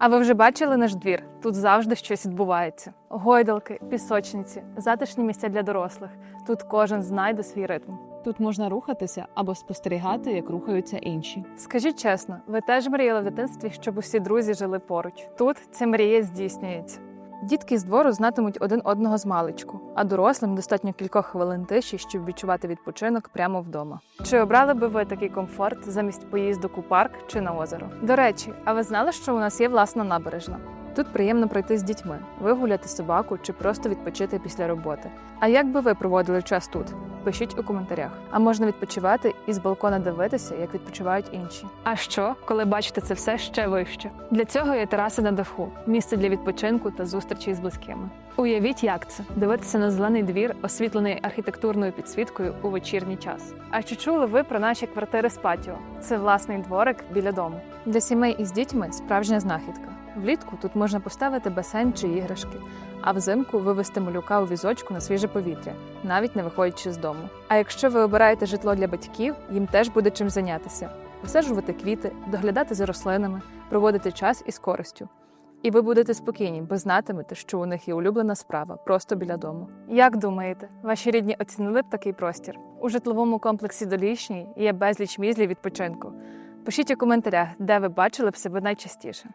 А ви вже бачили наш двір? Тут завжди щось відбувається. Гойдалки, пісочниці, затишні місця для дорослих. Тут кожен знайде свій ритм. Тут можна рухатися або спостерігати, як рухаються інші. Скажіть чесно, ви теж мріяли в дитинстві, щоб усі друзі жили поруч? Тут ця мрія здійснюється. Дітки з двору знатимуть один одного з маличку, а дорослим достатньо кількох хвилин тиші, щоб відчувати відпочинок прямо вдома. Чи обрали би ви такий комфорт замість поїздок у парк чи на озеро? До речі, а ви знали, що у нас є власна набережна? Тут приємно пройти з дітьми, вигуляти собаку чи просто відпочити після роботи. А як би ви проводили час тут? Пишіть у коментарях. А можна відпочивати і з балкона дивитися, як відпочивають інші. А що, коли бачите це все ще вище? Для цього є тераси на даху, місце для відпочинку та зустрічей з близькими. Уявіть, як це дивитися на зелений двір, освітлений архітектурною підсвіткою у вечірній час. А чи чули ви про наші квартири з патіо? Це власний дворик біля дому. Для сімей із дітьми справжня знахідка. Влітку тут можна поставити басейн чи іграшки, а взимку вивезти малюка у візочку на свіже повітря, навіть не виходячи з дому. А якщо ви обираєте житло для батьків, їм теж буде чим зайнятися: висаджувати квіти, доглядати за рослинами, проводити час із користю. І ви будете спокійні, бо знатимете, що у них є улюблена справа просто біля дому. Як думаєте, ваші рідні оцінили б такий простір? У житловому комплексі Долішній є безліч для відпочинку. Пишіть у коментарях, де ви бачили б себе найчастіше.